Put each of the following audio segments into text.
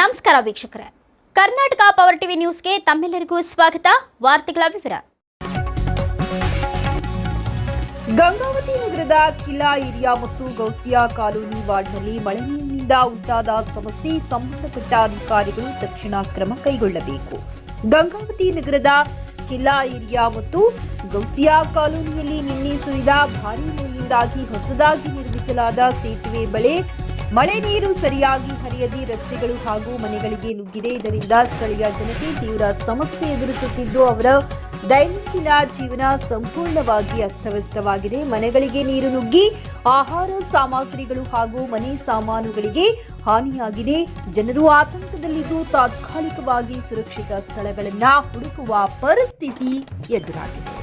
ನಮಸ್ಕಾರ ವೀಕ್ಷಕರೇ. Karnataka power TV ನ್ಯೂಸ್ಗೆ ತಮ್ಮೆಲ್ಲರಿಗೂ ಸ್ವಾಗತ. ವಾರ್ತೆಗಳ ವಿವರ. ಗಂಗಾವತಿ ನಗರದ ಕಿಲಾ ಏರಿಯಾ ಮತ್ತು ಗೌತಿಯಾ ಕಾಲೋನಿ ವಾರ್ಡ್ನಲ್ಲಿ ಮಳೆ ನೀರಿನಿಂದ ಉಂಟಾದ ಸಮಸ್ಯೆ ಸಂಬಂಧಪಟ್ಟ ಅಧಿಕಾರಿಗಳು ತಕ್ಷಣ ಕ್ರಮ ಕೈಗೊಳ್ಳಬೇಕು. ಗಂಗಾವತಿ ನಗರದ ಕಿಲಾ ಏರಿಯಾ ಮತ್ತು ಗೌಸಿಯಾ ಕಾಲೋನಿಯಲ್ಲಿ ನಿನ್ನೆ ಸುರಿದ ಭಾರೀ ಮಳೆಯಿಂದಾಗಿ ಹೊಸದಾಗಿ ನಿರ್ಮಿಸಲಾದ ಸೇತುವೆ ಬಳಿ ಮಳೆ ನೀರು ಸರಿಯಾಗಿ ಹರಿಯದೆ ರಸ್ತೆಗಳು ಹಾಗೂ ಮನೆಗಳಿಗೆ ನುಗ್ಗಿದೆ. ಇದರಿಂದ ಸ್ಥಳೀಯ ಜನತೆ ತೀವ್ರ ಸಮಸ್ಯೆ ಎದುರಿಸುತ್ತಿದ್ದು, ಅವರ ದೈನಂದಿನ ಜೀವನ ಸಂಪೂರ್ಣವಾಗಿ ಅಸ್ತವ್ಯಸ್ತವಾಗಿದೆ. ಮನೆಗಳಿಗೆ ನೀರು ನುಗ್ಗಿ ಆಹಾರ ಸಾಮಗ್ರಿಗಳು ಹಾಗೂ ಮನೆ ಸಾಮಾನುಗಳಿಗೆ ಹಾನಿಯಾಗಿದೆ. ಜನರು ಆತಂಕದಲ್ಲಿದ್ದು ತಾತ್ಕಾಲಿಕವಾಗಿ ಸುರಕ್ಷಿತ ಸ್ಥಳಗಳನ್ನು ಹುಡುಕುವ ಪರಿಸ್ಥಿತಿ ಎದುರಾಗಿದೆ.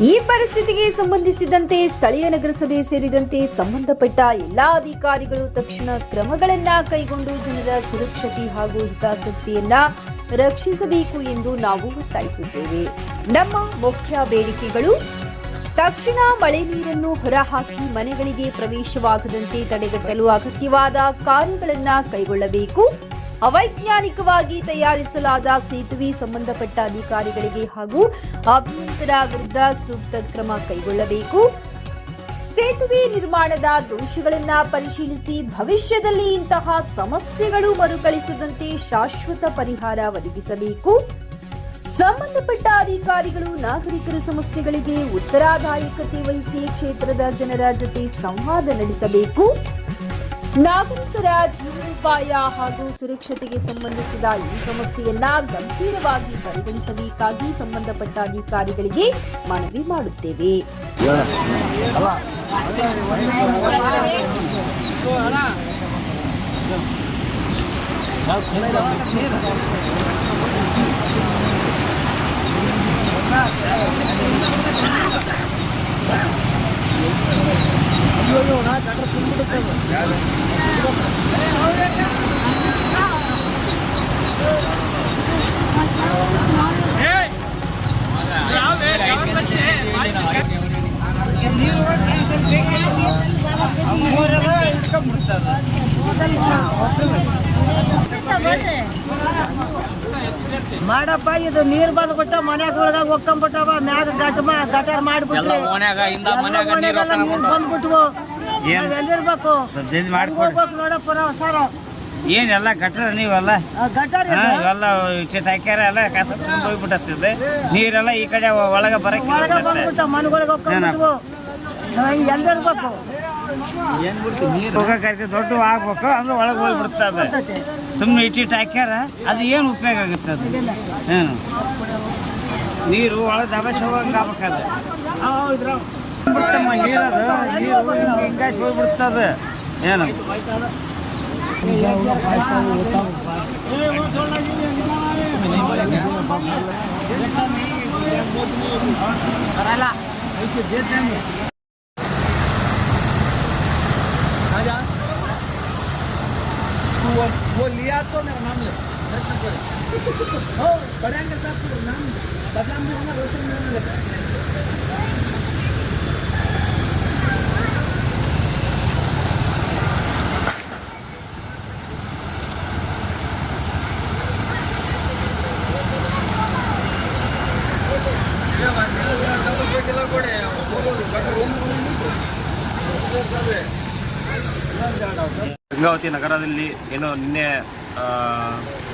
ಈ ಪರಿಸ್ಥಿತಿಗೆ ಸಂಬಂಧಿಸಿದಂತೆ ಸ್ಥಳೀಯ ನಗರಸಭೆ ಸೇರಿದಂತೆ ಸಂಬಂಧಪಟ್ಟ ಎಲ್ಲಾ ಅಧಿಕಾರಿಗಳು ತಕ್ಷಣ ಕ್ರಮಗಳನ್ನ ಕೈಗೊಂಡು ಜನರ ಸುರಕ್ಷತೆ ಹಾಗೂ ಹಿತಾಸಕ್ತಿಯನ್ನ ರಕ್ಷಿಸಬೇಕು ಎಂದು ನಾವು ಒತ್ತಾಯಿಸುತ್ತೇವೆ ನಮ್ಮ ಮುಖ್ಯ ಬೇಡಿಕೆಗಳು, ತಕ್ಷಣ ಮಳೆ ನೀರನ್ನು ಹೊರಹಾಕಿ ಮನೆಗಳಿಗೆ ಪ್ರವೇಶವಾಗದಂತೆ ತಡೆಗಟ್ಟಲು ಅಗತ್ಯವಾದ ಕಾರ್ಯಗಳನ್ನು ಕೈಗೊಳ್ಳಬೇಕು. ಅವೈಜ್ಞಾನಿಕವಾಗಿ ತಯಾರಿಸಲಾದ ಸೇತುವೆ ಸಂಬಂಧಪಟ್ಟ ಅಧಿಕಾರಿಗಳಿಗೆ ಹಾಗೂ ಅಭಿಯಂತರ ವಿರುದ್ಧ ಸೂಕ್ತ ಕ್ರಮ ಕೈಗೊಳ್ಳಬೇಕು. ಸೇತುವೆ ನಿರ್ಮಾಣದ ದೋಷಗಳನ್ನ ಪರಿಶೀಲಿಸಿ ಭವಿಷ್ಯದಲ್ಲಿ ಇಂತಹ ಸಮಸ್ಯೆಗಳು ಮರುಕಳಿಸದಂತೆ ಶಾಶ್ವತ ಪರಿಹಾರ ಒದಗಿಸಬೇಕು. ಸಂಬಂಧಪಟ್ಟ ಅಧಿಕಾರಿಗಳು, ನಾಗರಿಕರ ಸಮಸ್ಯೆಗಳಿಗೆ ಉತ್ತರಾದಾಯಕತೆ ವಹಿಸಿ ಕ್ಷೇತ್ರದ ಜನರ ಜೊತೆ ಸಂವಾದ ನಡೆಸಬೇಕು. ನಾಗರಿಕರ ಜೀವನೋಪಾಯ ಹಾಗೂ ಸುರಕ್ಷತೆಗೆ ಸಂಬಂಧಿಸಿದ ಈ ಸಮಸ್ಯೆಯನ್ನ ಗಂಭೀರವಾಗಿ ಪರಿಗಣಿಸಬೇಕಾಗಿ ಸಂಬಂಧಪಟ್ಟ ಅಧಿಕಾರಿಗಳಿಗೆ ಮನವಿ ಮಾಡುತ್ತೇವೆ. ಮಾಡಪ್ಪ ಇದು ನೀರ್ ಬಂದ್ಬಿಟ್ಟ ಮನ್ಯಾಗ ಒಳಗಾಗ ಒಕ್ಕಂಬಿಟ್ಟವ ಮ್ಯಾಗ ಗಟ್ಟ ಗಟಾರ ಮಾಡ್ಬಿಟ್ಟು ಬಂದ್ಬಿಟ್ವು. ಏನ್? ನಾವ್ ಎಲ್ಲಿರ್ಬೇಕು? ಜಲ್ದಿ ಮಾಡ್ಕೊಡ್ರಿ ಹೋಗ್ಬೇಕು ನೋಡಪ್ಪ ನಾವು ಸರ. ಏನೆಲ್ಲ ಗಟ್ರ ನೀವೆಲ್ಲ? ಗಟಾರ ಹಾ, ಇವೆಲ್ಲ ಇಟ್ಟಿಟ್ ಹಾಕ್ಯಾರ ಎಲ್ಲ ಕಸ ಹೋಗ್ಬಿಟ್ಟಿದೆ ನೀರೆಲ್ಲ ಈ ಕಡೆ ಒಳಗ ಬರಕ್ಕೆ ಒಳಗ ಬಂದ್ಬಿಟ್ಟ ಮನೆಗಳಿಗೆ ಒಕ್ಕಂಬಿಟ್ವು ಎಲ್ಲಿರ್ಬೇಕು? ಹೋಗಕ್ಕೆ ದೊಡ್ಡ ಆಗ್ಬೇಕು ಅಂದ್ರೆ ಒಳಗೆ ಹೋಗ್ಬಿಡ್ತದೆ. ಸುಮ್ಮನೆ ಇಟ್ಟಿಟ್ಟು ಹಾಕ್ಯಾರ ಅದು ಏನು ಉಪಯೋಗ ಆಗುತ್ತೆ ಅದು? ನೀರು ಒಳಗೆ ದಬಾಶ್ ಹೋಗಂಗೆ ಆಗ್ಬೇಕದು. ಹಿಂಗಾಗಿ ಹೋಗ್ಬಿಡ್ತದೆ ಏನು वो लिया तो मेरा नाम ले हो बढ़ेंगे साहब फिर नाम बदनाम भी होगा रोशन भी होगा ಗಂಗಾವತಿ ನಗರದಲ್ಲಿ ಏನೋ ನಿನ್ನೆ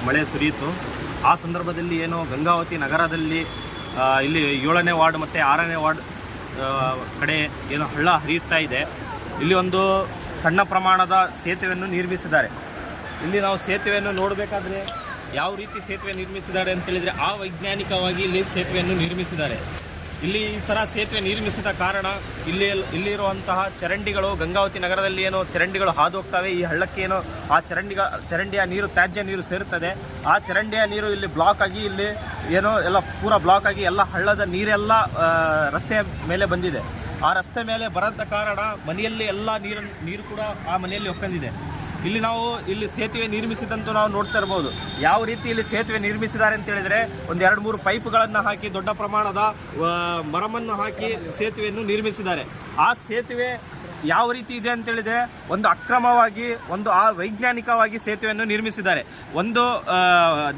ಮಳೆ ಸುರಿಯಿತು. ಆ ಸಂದರ್ಭದಲ್ಲಿ ಏನು ಗಂಗಾವತಿ ನಗರದಲ್ಲಿ ಇಲ್ಲಿ ಏಳನೇ ವಾರ್ಡ್ ಮತ್ತು ಆರನೇ ವಾರ್ಡ್ ಕಡೆ ಏನು ಹಳ್ಳ ಹರಿಯುತ್ತಾ ಇದೆ. ಇಲ್ಲಿ ಒಂದು ಸಣ್ಣ ಪ್ರಮಾಣದ ಸೇತುವೆಯನ್ನು ನಿರ್ಮಿಸಿದ್ದಾರೆ. ಇಲ್ಲಿ ನಾವು ಸೇತುವೆಯನ್ನು ನೋಡಬೇಕಾದ್ರೆ ಯಾವ ರೀತಿ ಸೇತುವೆ ನಿರ್ಮಿಸಿದ್ದಾರೆ ಅಂತೇಳಿದರೆ ಆ ವೈಜ್ಞಾನಿಕವಾಗಿ ಇಲ್ಲಿ ಸೇತುವೆಯನ್ನು ನಿರ್ಮಿಸಿದ್ದಾರೆ. ಇಲ್ಲಿ ಈ ಥರ ಸೇತುವೆ ನಿರ್ಮಿಸಿದ ಕಾರಣ ಇಲ್ಲಿ ಇಲ್ಲಿರುವಂತಹ ಚರಂಡಿಗಳು ಗಂಗಾವತಿ ನಗರದಲ್ಲಿ ಏನೋ ಚರಂಡಿಗಳು ಹಾದು ಹೋಗ್ತವೆ ಈ ಹಳ್ಳಕ್ಕೆ ಏನೋ ಆ ಚರಂಡಿಗ ಚರಂಡಿಯ ನೀರು, ತ್ಯಾಜ್ಯ ನೀರು ಸೇರುತ್ತದೆ. ಆ ಚರಂಡಿಯ ನೀರು ಇಲ್ಲಿ ಬ್ಲಾಕ್ ಆಗಿ ಇಲ್ಲಿ ಏನೋ ಎಲ್ಲ ಪೂರ ಬ್ಲಾಕ್ ಆಗಿ ಎಲ್ಲ ಹಳ್ಳದ ನೀರೆಲ್ಲ ರಸ್ತೆಯ ಮೇಲೆ ಬಂದಿದೆ. ಆ ರಸ್ತೆ ಮೇಲೆ ಬರದ ಕಾರಣ ಮನೆಯಲ್ಲಿ ಎಲ್ಲ ನೀರು ನೀರು ಕೂಡ ಆ ಮನೆಯಲ್ಲಿ ಒಕ್ಕಂದಿದೆ. ಇಲ್ಲಿ ನಾವು ಇಲ್ಲಿ ಸೇತುವೆ ನಿರ್ಮಿಸಿದಂತ ನಾವು ನೋಡ್ತಾ ಇರ್ಬೋದು. ಯಾವ ರೀತಿ ಇಲ್ಲಿ ಸೇತುವೆ ನಿರ್ಮಿಸಿದ್ದಾರೆ ಅಂತ ಹೇಳಿದ್ರೆ ಒಂದು ಎರಡು ಮೂರು ಪೈಪ್ಗಳನ್ನು ಹಾಕಿ ದೊಡ್ಡ ಪ್ರಮಾಣದ ಮರಮನ್ನು ಹಾಕಿ ಸೇತುವೆಯನ್ನು ನಿರ್ಮಿಸಿದ್ದಾರೆ. ಆ ಸೇತುವೆ ಯಾವ ರೀತಿ ಇದೆ ಅಂತ ಹೇಳಿದ್ರೆ ಒಂದು ಅಕ್ರಮವಾಗಿ, ಒಂದು ಆ ವೈಜ್ಞಾನಿಕವಾಗಿ ಸೇತುವೆಯನ್ನು ನಿರ್ಮಿಸಿದ್ದಾರೆ. ಒಂದು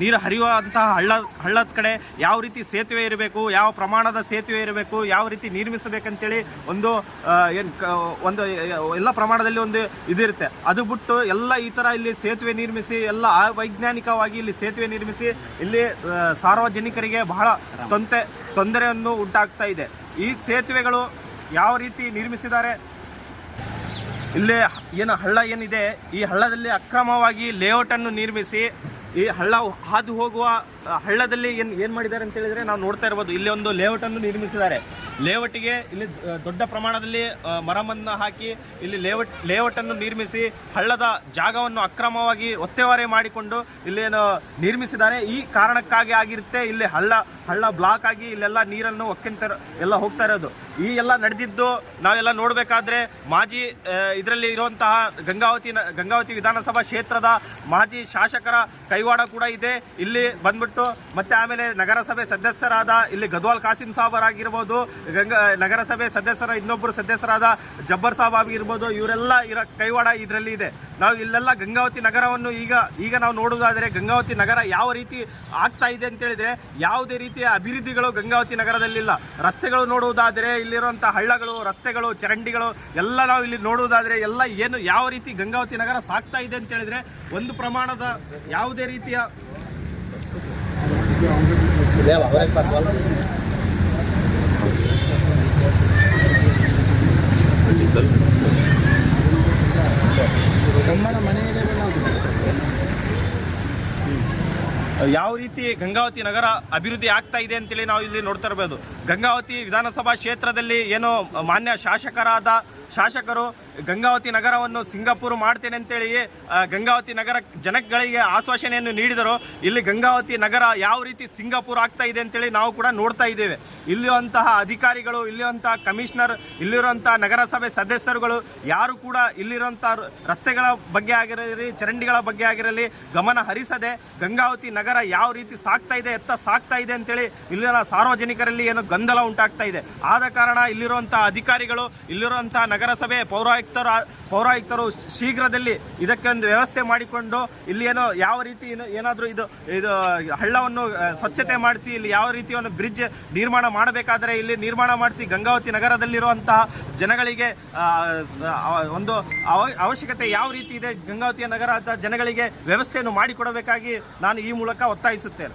ನೀರು ಹರಿಯುವಂತಹ ಹಳ್ಳ, ಹಳ್ಳದ ಕಡೆ ಯಾವ ರೀತಿ ಸೇತುವೆ ಇರಬೇಕು, ಯಾವ ಪ್ರಮಾಣದ ಸೇತುವೆ ಇರಬೇಕು, ಯಾವ ರೀತಿ ನಿರ್ಮಿಸಬೇಕಂತೇಳಿ ಒಂದು ಏನು ಒಂದು, ಎಲ್ಲ ಪ್ರಮಾಣದಲ್ಲಿ ಒಂದು ಇದಿರುತ್ತೆ. ಅದು ಬಿಟ್ಟು ಎಲ್ಲ ಈ ಥರ ಇಲ್ಲಿ ಸೇತುವೆ ನಿರ್ಮಿಸಿ, ಎಲ್ಲ ಅವೈಜ್ಞಾನಿಕವಾಗಿ ಇಲ್ಲಿ ಸೇತುವೆ ನಿರ್ಮಿಸಿ, ಇಲ್ಲಿ ಸಾರ್ವಜನಿಕರಿಗೆ ಬಹಳ ತೊಂದರೆ ತೊಂದರೆಯನ್ನು ಉಂಟಾಗ್ತಾ ಇದೆ. ಈ ಸೇತುವೆಗಳು ಯಾವ ರೀತಿ ನಿರ್ಮಿಸಿದ್ದಾರೆ ಇಲ್ಲಿ ಏನು ಹಳ್ಳ ಏನಿದೆ, ಈ ಹಳ್ಳದಲ್ಲಿ ಅಕ್ರಮವಾಗಿ ಲೇಔಟನ್ನು ನಿರ್ಮಿಸಿ, ಈ ಹಳ್ಳ ಹಾದು ಹೋಗುವ ಹಳ್ಳದಲ್ಲಿ ಏನು ಏನು ಮಾಡಿದ್ದಾರೆ ಅಂತ ಹೇಳಿದ್ರೆ ನಾವು ನೋಡ್ತಾ ಇರ್ಬೋದು. ಇಲ್ಲಿ ಒಂದು ಲೇಔಟನ್ನು ನಿರ್ಮಿಸಿದ್ದಾರೆ. ಲೇಔಟಿಗೆ ಇಲ್ಲಿ ದೊಡ್ಡ ಪ್ರಮಾಣದಲ್ಲಿ ಮರಮನ್ನು ಹಾಕಿ ಇಲ್ಲಿ ಲೇಔಟ್ ಲೇಔಟನ್ನು ನಿರ್ಮಿಸಿ ಹಳ್ಳದ ಜಾಗವನ್ನು ಅಕ್ರಮವಾಗಿ ಒತ್ತೆವಾರೆ ಮಾಡಿಕೊಂಡು ಇಲ್ಲೇನು ನಿರ್ಮಿಸಿದ್ದಾರೆ. ಈ ಕಾರಣಕ್ಕಾಗಿ ಆಗಿರುತ್ತೆ ಇಲ್ಲಿ ಹಳ್ಳ ಹಳ್ಳ ಬ್ಲಾಕ್ ಆಗಿ ಇಲ್ಲೆಲ್ಲ ನೀರನ್ನು ಒಕ್ಕಿಂತ ಎಲ್ಲ ಹೋಗ್ತಾ ಇರೋದು. ಈ ಎಲ್ಲ ನಡೆದಿದ್ದು ನಾವೆಲ್ಲ ನೋಡಬೇಕಾದ್ರೆ ಮಾಜಿ ಇದರಲ್ಲಿ ಇರುವಂತಹ ಗಂಗಾವತಿ ಗಂಗಾವತಿ ವಿಧಾನಸಭಾ ಕ್ಷೇತ್ರದ ಮಾಜಿ ಶಾಸಕರ ಕೈವಾಡ ಕೂಡ ಇದೆ. ಇಲ್ಲಿ ಬಂದ್ಬಿಟ್ಟು ಮತ್ತೆ ಆಮೇಲೆ ನಗರಸಭೆ ಸದಸ್ಯರಾದ ಇಲ್ಲಿ ಗದ್ವಾಲ್ ಕಾಸಿಂ ಸಾಬರ್ ಆಗಿರ್ಬೋದು ಗಂಗಾ, ನಗರಸಭೆ ಸದಸ್ಯರ ಇನ್ನೊಬ್ಬರು ಸದಸ್ಯರಾದ ಜಬ್ಬರ್ ಸಾಬ್ ಆಗಿರ್ಬೋದು, ಇವರೆಲ್ಲ ಇರ ಕೈವಾಡ ಇದರಲ್ಲಿ ಇದೆ. ನಾವು ಇಲ್ಲೆಲ್ಲ ಗಂಗಾವತಿ ನಗರವನ್ನು ಈಗ ಈಗ ನಾವು ನೋಡೋದಾದರೆ ಗಂಗಾವತಿ ನಗರ ಯಾವ ರೀತಿ ಆಗ್ತಾ ಇದೆ ಅಂತೇಳಿದರೆ ಯಾವುದೇ ರೀತಿಯ ಅಭಿವೃದ್ಧಿಗಳು ಗಂಗಾವತಿ ನಗರದಲ್ಲಿಲ್ಲ. ರಸ್ತೆಗಳು ನೋಡುವುದಾದರೆ ಇಲ್ಲಿರುವಂಥ ಹಳ್ಳಗಳು, ರಸ್ತೆಗಳು, ಚರಂಡಿಗಳು ಎಲ್ಲ ನಾವು ಇಲ್ಲಿ ನೋಡುವುದಾದ್ರೆ ಎಲ್ಲ ಏನು ಯಾವ ರೀತಿ ಗಂಗಾವತಿ ನಗರ ಸಾಕ್ತಾ ಇದೆ ಅಂತ ಹೇಳಿದ್ರೆ ಒಂದು ಪ್ರಮಾಣದ ಯಾವುದೇ ರೀತಿಯ ತಮ್ಮನ ಮನೆ ಇದೆ ನಾವು ಯಾವ ರೀತಿ ಗಂಗಾವತಿ ನಗರ ಅಭಿವೃದ್ಧಿ ಆಗ್ತಾ ಇದೆ ಅಂತೇಳಿ ನಾವು ಇಲ್ಲಿ ನೋಡ್ತಾ ಇರಬಹುದು ಗಂಗಾವತಿ ವಿಧಾನಸಭಾ ಕ್ಷೇತ್ರದಲ್ಲಿ ಏನೋ ಮಾನ್ಯ ಶಾಸಕರಾದ ಶಾಸಕರು ಗಂಗಾವತಿ ನಗರವನ್ನು ಸಿಂಗಾಪುರ್ ಮಾಡ್ತೇನೆ ಅಂತೇಳಿ ಗಂಗಾವತಿ ನಗರ ಜನಗಳಿಗೆ ಆಶ್ವಾಸನೆಯನ್ನು ನೀಡಿದರು. ಇಲ್ಲಿ ಗಂಗಾವತಿ ನಗರ ಯಾವ ರೀತಿ ಸಿಂಗಾಪುರ್ ಆಗ್ತಾ ಇದೆ ಅಂತೇಳಿ ನಾವು ಕೂಡ ನೋಡ್ತಾ ಇದ್ದೇವೆ. ಇಲ್ಲಿರುವಂತಹ ಅಧಿಕಾರಿಗಳು, ಇಲ್ಲಿರುವಂತಹ ಕಮಿಷನರ್, ಇಲ್ಲಿರುವಂತಹ ನಗರಸಭೆ ಸದಸ್ಯರುಗಳು ಯಾರು ಕೂಡ ಇಲ್ಲಿರುವಂತಹ ರಸ್ತೆಗಳ ಬಗ್ಗೆ ಆಗಿರಲಿ, ಚರಂಡಿಗಳ ಬಗ್ಗೆ ಆಗಿರಲಿ ಗಮನ ಹರಿಸದೆ ಗಂಗಾವತಿ ನಗರ ಯಾವ ರೀತಿ ಸಾಕ್ತಾ ಇದೆ, ಎತ್ತ ಸಾಕ್ತಾ ಇದೆ ಅಂತೇಳಿ ಇಲ್ಲಿನ ಸಾರ್ವಜನಿಕರಲ್ಲಿ ಏನು ಗೊಂದಲ ಉಂಟಾಗ್ತಾ ಇದೆ. ಆದ ಕಾರಣ ಇಲ್ಲಿರುವಂತಹ ಅಧಿಕಾರಿಗಳು, ಇಲ್ಲಿರುವಂತಹ ನಗರಸಭೆ ಪೌರಾಯುಕ್ತರ, ಪೌರಾಯುಕ್ತರು ಶೀಘ್ರದಲ್ಲಿ ಇದಕ್ಕೆ ಒಂದು ವ್ಯವಸ್ಥೆ ಮಾಡಿಕೊಂಡು ಇಲ್ಲಿ ಏನೋ ಯಾವ ರೀತಿ ಏನು ಏನಾದರೂ ಇದು ಇದು ಹಳ್ಳವನ್ನು ಸ್ವಚ್ಛತೆ ಮಾಡಿಸಿ ಇಲ್ಲಿ ಯಾವ ರೀತಿ ಒಂದು ಬ್ರಿಡ್ಜ್ ನಿರ್ಮಾಣ ಮಾಡಬೇಕಾದರೆ ಇಲ್ಲಿ ನಿರ್ಮಾಣ ಮಾಡಿಸಿ ಗಂಗಾವತಿ ನಗರದಲ್ಲಿರುವಂತಹ ಜನಗಳಿಗೆ ಒಂದು ಅವ- ಅವಶ್ಯಕತೆ ಯಾವ ರೀತಿ ಇದೆ ಗಂಗಾವತಿಯ ನಗರದ ಜನಗಳಿಗೆ ವ್ಯವಸ್ಥೆಯನ್ನು ಮಾಡಿಕೊಡಬೇಕಾಗಿ ನಾನು ಈ ಮೂಲಕ ಒತ್ತಾಯಿಸುತ್ತೇನೆ.